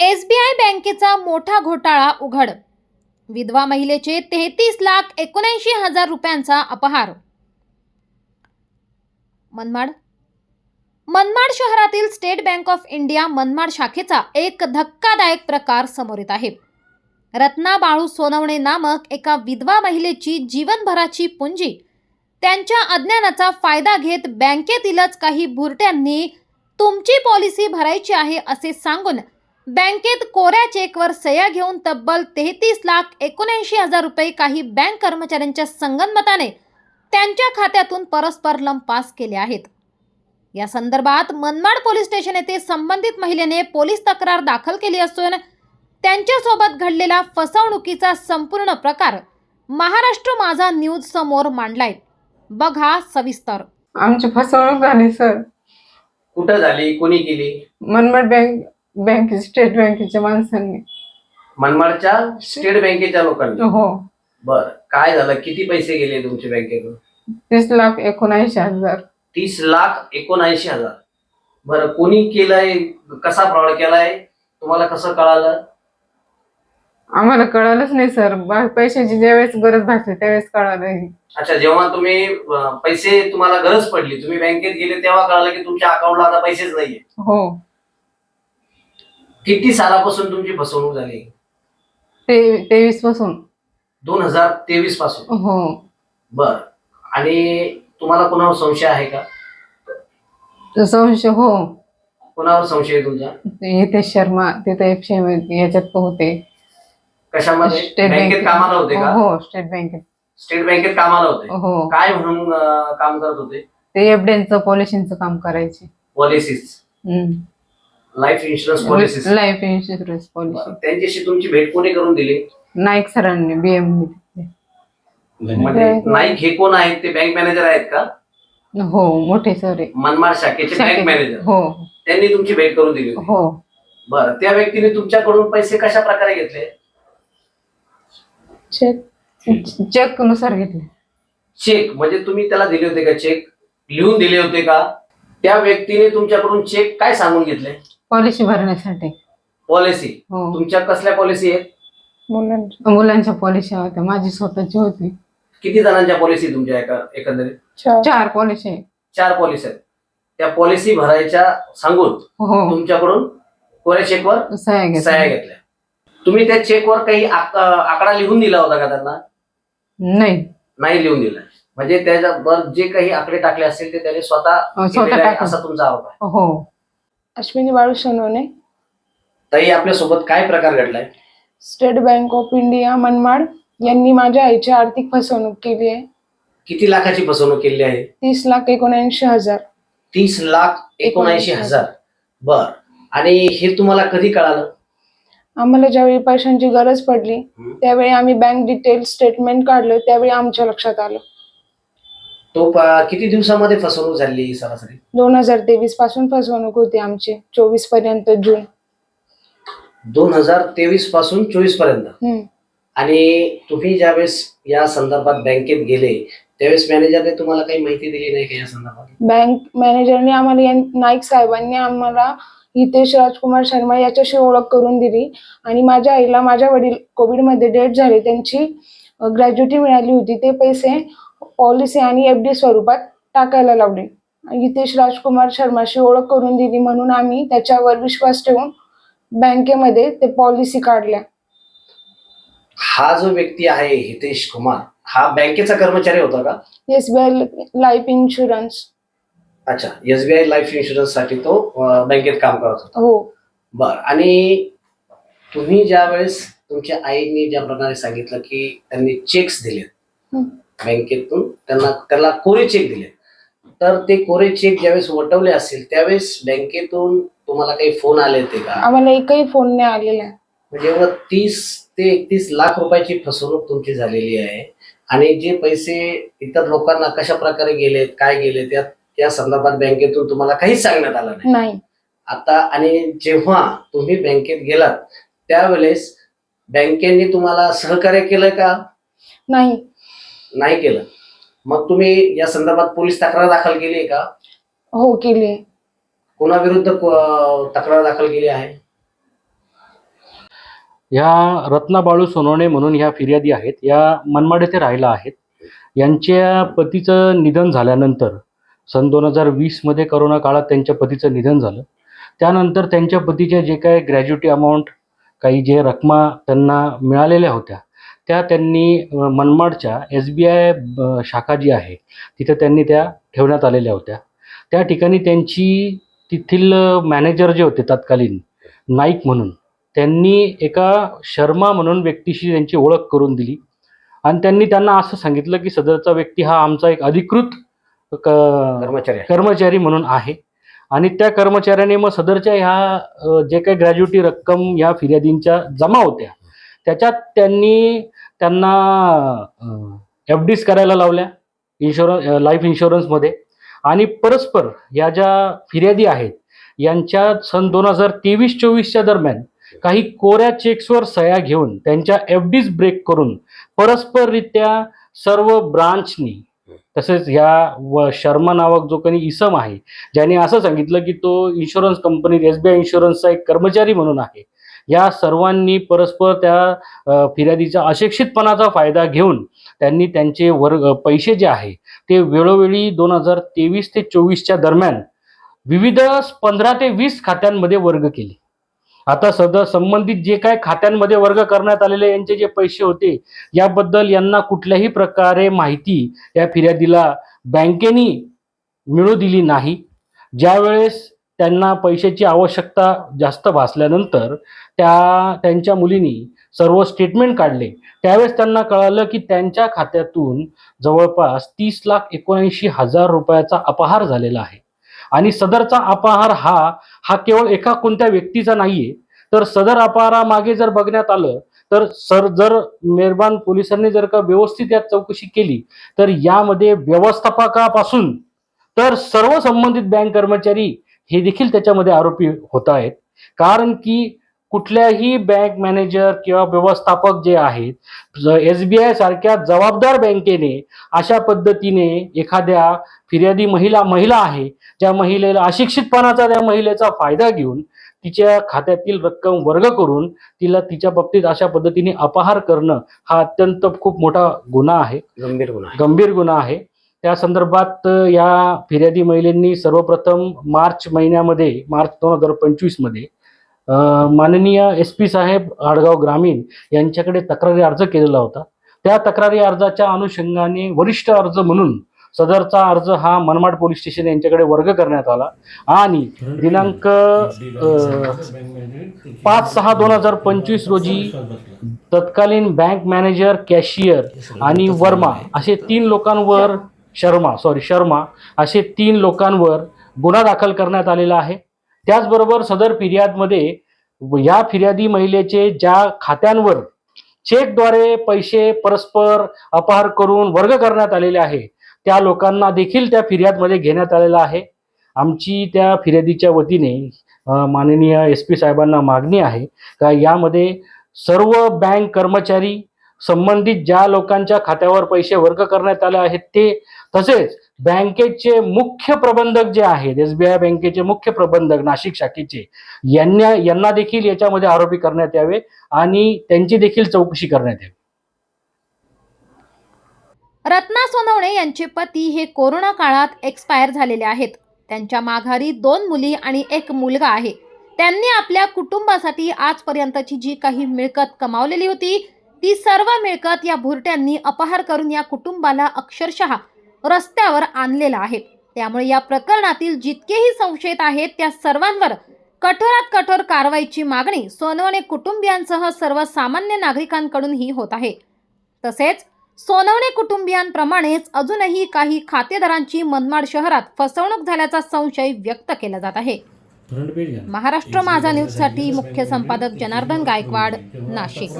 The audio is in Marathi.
एसबीआय बँकेचा मोठा घोटाळा उघड. विधवा महिलेचे तेहतीस लाख एकोणऐंशी हजार रुपयांचा अपहार. मनमाड. मनमाड शहरातील State Bank of India Manmad शाखेचा एक धक्कादायक प्रकार समोर येत आहे. रत्ना बाळू सोनवणे नामक एका विधवा महिलेची जीवनभराची पुंजी त्यांच्या अज्ञानाचा फायदा घेत बँकेतीलच काही भुरट्यांनी तुमची पॉलिसी भरायची आहे असे सांगून बँकेत कोऱ्या चेकवर सह्या घेऊन तब्बल तेहतीस लाख एकोणऐंशी हजार रुपये काही बँक कर्मचाऱ्यांच्या संगनमताने त्यांच्या खात्यातून परस्पर लंप पास केले आहेत. या संदर्भात मनमाड पोलीस स्टेशन येथे संबंधित महिलेने पोलीस तक्रार दाखल केली असून त्यांच्यासोबत घडलेला फसवणुकीचा संपूर्ण प्रकार महाराष्ट्र माझा न्यूज समोर मांडलाय. बघा सविस्तर. आमची फसवणूक झाली सर. कुठं झाली? कोणी केली? मनमाड बँक बँक स्टेट बँकेच्या माणसांनी. मनमाडच्या स्टेट बँकेच्या लोकांनी? हो. बर. काय झालं? किती पैसे गेले तुमच्या बँकेतून तीस लाख एकोणऐंशी हजार. तीस लाख एकोणऐंशी हजार. बरं कोणी केलंय? कसा फ्रॉड केलाय? तुम्हाला कसं कळालं? आम्हाला कळालंच नाही सर. बा- पैशाची ज्यावेळेस गरज भासली त्यावेळेस कळालं हे. अच्छा जेव्हा तुम्ही अं, पैसे तुम्हाला गरज पडली तुम्ही बँकेत गेले तेव्हा कळालं की तुमच्या अकाउंटला आता पैसेच नाहीये. हो. किती सालापासून तुमची फसवणूक झाली? ते तेवीसपासून. दोन हजार तेवीसपासून. हो. बर. आणि तुम्हाला कोणावर संशय आहे का? तो संशय हो. कोणावर संशय आहे तुमचा? इथे शर्मा तिथे एफशे याच्यात होते. कशामध्ये? स्टेट बँकेत कामाला होते का? हो स्टेट बँकेत. स्टेट बँकेत कामाला होते? हो. काय म्हणून अं, काम करत होते? ते एफडेनचं पॉलिसीचं काम करायचे. Policies. Life insurance policies. Life insurance policy. त्यांच्याशी तुमची भेट कोणी करून दिली? नाईक सरांनी बीएम म्हणजे नाईक हे कोण आहेत? ते बँक मॅनेजर आहेत का? हो मोठे सर आहे. मनमाड शाखेचे बँक मॅनेजर हो. त्यांनी तुमची भेट करून दिली होती. हो. बरं त्या व्यक्तीने तुमच्याकडून पैसे कशा प्रकारे घेतले? चेकनुसार घेतले. चेक म्हणजे तुम्ही त्याला दिले होते का चेक लिहून दिले होते का? त्या व्यक्तीने तुमच्याकडून चेक काय सांगून घेतले? पॉलिसी भरण्यासाठी. पॉलिसी हो. तुमच्या कसल्या पॉलिसी आहेत? मुलांच्या. पॉलिसी होत्या. माझी स्वतःची होती. किती जणांच्या पॉलिसी तुमच्या एका एकंदरीत? चार. पॉलिसी चार पॉलिसी आहेत. त्या पॉलिसी भरायच्या सांगून हो. तुमच्याकडून कोऱ्या चेकवर सह्या सह्या घेतल्या घेतल्या. तुम्ही त्या चेकवर काही आक- आकडा लिहून दिला होता का त्यांना? नाही. नाही लिहून दिला. म्हणजे त्याच्यावर जे काही आकडे टाकले असतील ते त्याने स्वतः अं, स्वतः केलेले आहे, टाकले. असा तुमचा आरोप आहे. हो. अश्विनी बाळू सोनवणे ताई आपल्यासोबत काय प्रकार घडलाय? State Bank of India Manmad यांनी माझ्या आईची आर्थिक फसवणूक केली आहे. किती लाखाची फसवणूक केली आहे? तीस लाख एकोणऐंशी हजार. तीस लाख एकोणऐंशी हजार. बर. आणि हे तुम्हाला कधी कळालं? आम्हाला ज्यावेळी पैशांची गरज पडली. त्यावेळी आम्ही बँक डिटेल स्टेटमेंट काढलं त्यावेळी आमच्या लक्षात आलं. तो प- किती दिवसामध्ये फसवणूक झाली सरासरी? दोन हजार तेवीसपासून फसवणूक होती आमची चोवीसपर्यंत जून. दोन हजार तेवीसपासून चोवीसपर्यंत. हम्म. आणि तुम्ही ज्यावेळेस या संदर्भात बँकेत गेले त्यावेळेस मॅनेजरने तुम्हाला काही माहिती दिली नाही का या संदर्भात? बँक मॅनेजरने आम्हाला या- नाईक साहेबांनी आम्हाला हितेश राजकुमार शर्मा याच्याशी ओळख करून दिली. आणि माझ्या आईला माझ्या वडील कोविडमध्ये डेथ झाले. त्यांची ग्रॅज्युटी मिळाली होती. ते पैसे पॉलिसी आणि एफ डी स्वरूपात टाकायला लावले. हितेश राजकुमार शर्माशी ओळख करून दिली म्हणून आम्ही त्याच्यावर विश्वास ठेवून बँकेमध्ये ते पॉलिसी काढल्या. हा जो व्यक्ती आहे हितेश कुमार हा बँकेचा कर्मचारी होता का? बी आय लाईफ इन्शुरन्स अच्छा एसबीआय लाईफ इन्शुरन्ससाठी तो बँकेत काम करत होता. हो. बर आणि तुम्ही ज्या वेळेस तुमच्या आईने ज्या प्रकारे सांगितलं की त्यांनी चेक्स दिले. बँकेतून त्यांना त्याला कोरे चेक दिले तर ते कोरे चेक ज्यावेळेस वटवले असतील त्यावेळेस बँकेतून तुम्हाला काही फोन आले होते का? आम्हाला एकही फोन नाही आलेला. आहे म्हणजे एवढं तीस ते एकतीस लाख रुपयाची फसवणूक तुमची झालेली आहे. आणि जे पैसे इतर लोकांना कशा प्रकारे गेलेत काय गेले त्या त्या संदर्भात बँकेतून तुम्हाला काहीच सांगण्यात आलं नाही. नाही. आता आणि जेव्हा तुम्ही बँकेत गेलात त्यावेळेस बँकेने तुम्हाला सहकार्य केलं का? नाही. नाही केलं. मग तुम्ही या संदर्भात पोलीस तक्रार दाखल केली आहे का? हो केली कोणाविरुद्ध क- तक्रार दाखल केली आहे? ह्या रत्ना बाळू सोनवणे म्हणून ह्या फिर्यादी आहेत. या मनमाड येथे राहिला आहेत. यांच्या पतीचं निधन झाल्यानंतर सन दोन हजार वीसमध्ये करोना काळात त्यांच्या पतीचं निधन झालं. त्यानंतर त्यांच्या पतीच्या जे काय ग्रॅज्युटी अमाऊंट काही जे रकमा त्यांना मिळालेल्या होत्या त्या त्यांनी मनमाडच्या एस बी आय शाखा जी आहे तिथं त्यांनी त्या ठेवण्यात आलेल्या होत्या. त्या ठिकाणी त्यांची तेथील मॅनेजर जे होते तत्कालीन नाईक म्हणून त्यांनी एका शर्मा म्हणून व्यक्तीशी त्यांची ओळख करून दिली. आणि त्यांनी त्यांना असं सांगितलं की सदरचा व्यक्ती हा आमचा एक अधिकृत कर्मचारी. कर्मचारी म्हणून आहे आणि त्या कर्मचाऱ्याने मग सदरच्या ह्या जे काही ग्रॅज्युटी रक्कम या फिर्यादींच्या जमा होत्या त्याच्यात त्यांनी त्यांना एफ डीज करायला लावल्या इन्शुरन्स लाईफ इन्शुरन्समध्ये आणि परस्पर या ज्या फिर्यादी आहेत यांच्या सन दोन हजार तेवीस चोवीसच्या दरम्यान काही कोऱ्या चेक्सवर सह्या घेऊन त्यांच्या एफ डीज ब्रेक करून परस्पररित्या सर्व ब्रांचनी तसेच ह्या व शर्मा नावाक जो कोणी इसम आहे ज्याने असं सांगितलं की तो इन्शुरन्स कंपनीत एस बी आय इन्शुरन्सचा एक कर्मचारी म्हणून आहे. या सर्वांनी परस्पर त्या फिर्यादीचा अशिक्षितपणाचा फायदा घेऊन त्यांनी त्यांचे वर्ग पैसे जे आहे ते वेळोवेळी दोन हजार तेवीस ते चोवीसच्या दरम्यान विविध पंधरा ते वीस खात्यांमध्ये वर्ग केले. आता सध्या संबंधित जे काय खात्यांमध्ये वर्ग करण्यात आलेले यांचे जे पैसे होते याबद्दल यांना कुठल्याही प्रकारे माहिती या फिर्यादीला बँकेनी मिळू दिली नाही. ज्यावेळेस त्यांना पैशाची आवश्यकता जास्त भासल्यानंतर त्या त्यांच्या मुलीनी सर्व स्टेटमेंट काढले. त्यावेळेस त्यांना कळालं की त्यांच्या खात्यातून जवळपास तीस लाख एकोणऐंशी हजार रुपयाचा अपहार झालेला आहे. आणि सदरचा अपहार हा हा केवळ एका कोणत्या व्यक्तीचा नाहीये. तर सदर अपहारामागे जर बघण्यात आलं तर सर जर मेहरबान पोलिसांनी जर का व्यवस्थित यात चौकशी केली तर यामध्ये व्यवस्थापकापासून तर सर्व संबंधित बँक कर्मचारी हे देखील त्याच्यामध्ये आरोपी होत आहेत. कारण की कुठल्याही बँक मॅनेजर किंवा व्यवस्थापक जे आहेत एस बी आय सारख्या जबाबदार बँकेने अशा पद्धतीने एखाद्या फिर्यादी महिला महिला आहे ज्या महिलेला अशिक्षितपणाचा त्या महिलेचा फायदा घेऊन तिच्या खात्यातील रक्कम वर्ग करून तिला तिच्या बाबतीत अशा पद्धतीने अपहार करणं हा अत्यंत खूप मोठा गुन्हा आहे गंभीर गुन्हा आहे. गंभीर गुन्हा आहे त्या संदर्भात या फिर्यादी महिलांनी सर्वप्रथम मार्च महिन्यामध्ये मार्च दोन हजार पंचवीसमध्ये माननीय एस पी साहेब आडगाव ग्रामीण यांच्याकडे तक्रारी अर्ज केलेला होता. त्या तक्रारी अर्जाच्या अनुषंगाने वरिष्ठ अर्ज म्हणून सदरचा अर्ज हा मनमाड पोलीस स्टेशन यांच्याकडे वर्ग करण्यात आला आणि दिनांक पाच सहा दोन हजार पंचवीस रोजी तत्कालीन बँक मॅनेजर कॅशियर आणि वर्मा असे तीन लोकांवर शर्मा सॉरी शर्मा असे तीन लोकांवर गुन्हा दाखल करण्यात आलेला आहे. त्याचबरोबर सदर फिर्यादमध्ये या फिर्यादी महिलेचे ज्या खात्यांवर चेकद्वारे पैसे परस्पर अपहार करून वर्ग करण्यात आलेले आहे त्या लोकांना देखील त्या फिर्यादमध्ये घेण्यात आलेला आहे. आमची त्या फिर्यादीच्या वतीने माननीय एस पी साहेबांना मागणी आहे का यामध्ये सर्व बँक कर्मचारी संबंधित ज्या लोकांच्या खात्यावर पैसे वर्ग करण्यात आले आहेत ते तसेच बँकेचे मुख्य प्रबंधक जे आहेत एस बी आय बँकेचे मुख्य प्रबंधक नाशिक शाखेचे यांना यांना देखील याच्यामध्ये आरोपी करण्यात यावे आणि त्यांची देखील चौकशी करण्यात यावी. रत्ना सोनवणे यांचे पती हे कोरोना काळात एक्सपायर झालेले आहेत. त्यांच्या माघारी दोन मुली आणि एक मुलगा आहे. त्यांनी आपल्या कुटुंबासाठी आजपर्यंतची जी काही मिळकत कमावलेली होती ती सर्व मिळकत या भुरट्यांनी अपहार करून या कुटुंबाला अक्षरशः रस्त्यावर आणलेला आहे. त्यामुळे या प्रकरणातील जितकेही संशयित आहेत त्या सर्वांवर कठोरात कठोर कारवाईची मागणी सोनवणे कुटुंबियांसह सर्वसामान्य नागरिकांकडूनही होत आहे. तसेच सोनवणे कुटुंबियांप्रमाणेच अजूनही काही खातेदारांची मनमाड शहरात फसवणूक झाल्याचा संशय व्यक्त केला जात आहे. महाराष्ट्र माझा न्यूजसाठी मुख्य संपादक जनार्दन गायकवाड नाशिक.